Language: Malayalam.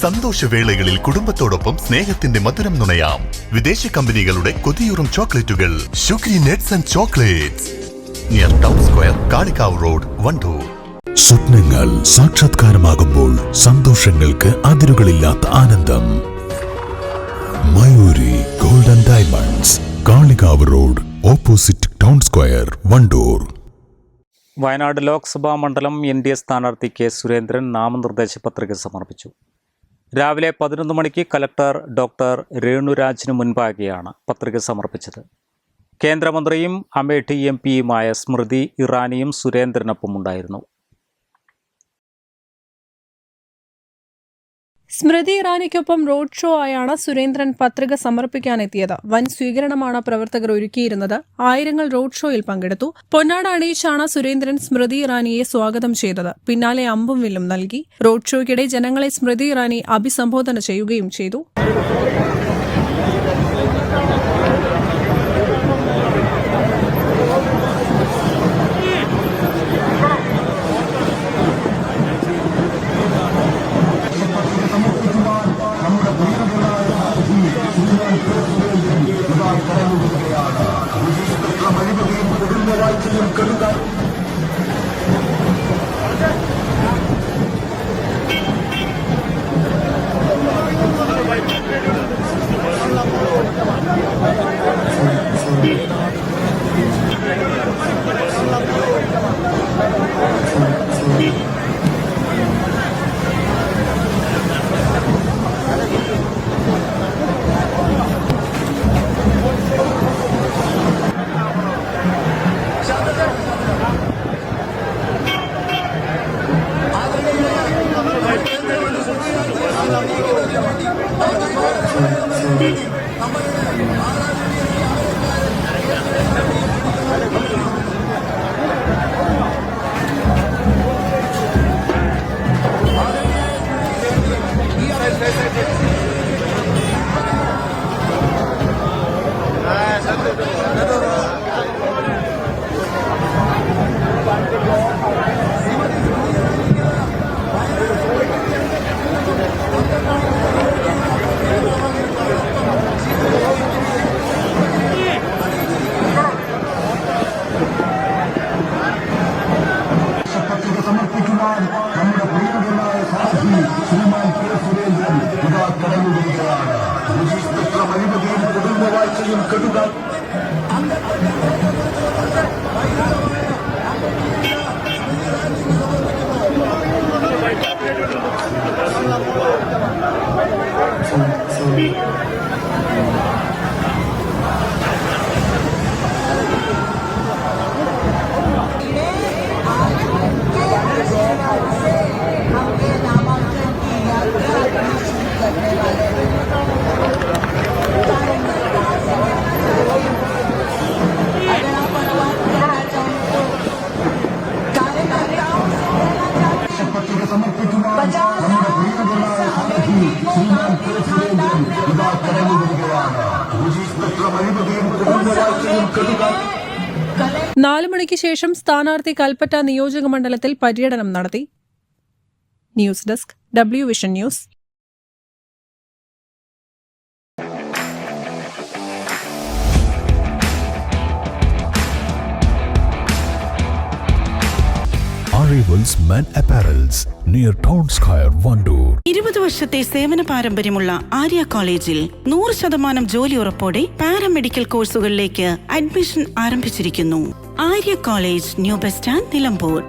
സന്തോഷവേളകളിൽ കുടുംബത്തോടൊപ്പം സ്നേഹത്തിന്റെ മധുരം നുണയാം. വിദേശ കമ്പനികളുടെ കൊതിയൂറും ചോക്ലേറ്റുകൾ. Sugary nuts and chocolates near town square Kalikavu road Wandoor. സ്വപ്നങ്ങൾ സാക്ഷാത്കാരമാകുമ്പോൾ സന്തോഷങ്ങൾക്ക് അതിരുകളില്ലാത്ത ആനന്ദം. Mayuri golden diamonds Kalikavu road opposite town square Wandoor. Wayanad Lok Sabha മണ്ഡലം എൻ ഡി എ സ്ഥാനാർത്ഥി കെ സുരേന്ദ്രൻ നാമനിർദ്ദേശ പത്രിക സമർപ്പിച്ചു. രാവിലെ പതിനൊന്ന് മണിക്ക് കലക്ടർ ഡോക്ടർ രേണുരാജിന് മുൻപാകെയാണ് പത്രിക സമർപ്പിച്ചത്. കേന്ദ്രമന്ത്രിയും അമേഠി എം പിയുമായ സ്മൃതി ഇറാനിയും സുരേന്ദ്രനൊപ്പം ഉണ്ടായിരുന്നു സ്മൃതി ഇറാനിക്കൊപ്പം റോഡ് ഷോ ആയാണ് സുരേന്ദ്രൻ പത്രിക സമർപ്പിക്കാനെത്തിയത്. വൻ സ്വീകരണമാണ് പ്രവർത്തകർ ഒരുക്കിയിരുന്നത്. ആയിരങ്ങൾ റോഡ് ഷോയിൽ പങ്കെടുത്തു. പൊന്നാട അണിയിച്ചാണ് സുരേന്ദ്രൻ സ്മൃതി ഇറാനിയെ സ്വാഗതം ചെയ്തത്. പിന്നാലെ അമ്പും വില്ലും നൽകി. റോഡ് ഷോയ്ക്കിടെ ജനങ്ങളെ സ്മൃതി ഇറാനി അഭിസംബോധന ചെയ്യുകയും ചെയ്തു. வாழ்க்கையும் கருதாகும் പത്രിക സമർപ്പിക്കുവാൻ നമ്മുടെ പ്രിയങ്കരനായ സാക്ഷി ശ്രീമാൻ കെ സുരേന്ദ്രൻ ഇതാ കടന്നു വരികയാണ് രജിസ്റ്റർ കുടുംബ വാഴ്ചയും കെടുക നാല് മണിക്ക് ശേഷം സ്ഥാനാർത്ഥി കൽപ്പറ്റ നിയോജക മണ്ഡലത്തിൽ പര്യടനം നടത്തി. News desk W vision news Arrivals Men Apparels near Town Square, Vandoor. ഇരുപത് വർഷത്തെ സേവന പാരമ്പര്യമുള്ള ആര്യ കോളേജിൽ നൂറ് ശതമാനം ജോലി ഉറപ്പോടെ പാരാമെഡിക്കൽ കോഴ്സുകളിലേക്ക് അഡ്മിഷൻ ആരംഭിച്ചിരിക്കുന്നു Arya college new bus stand Nilambur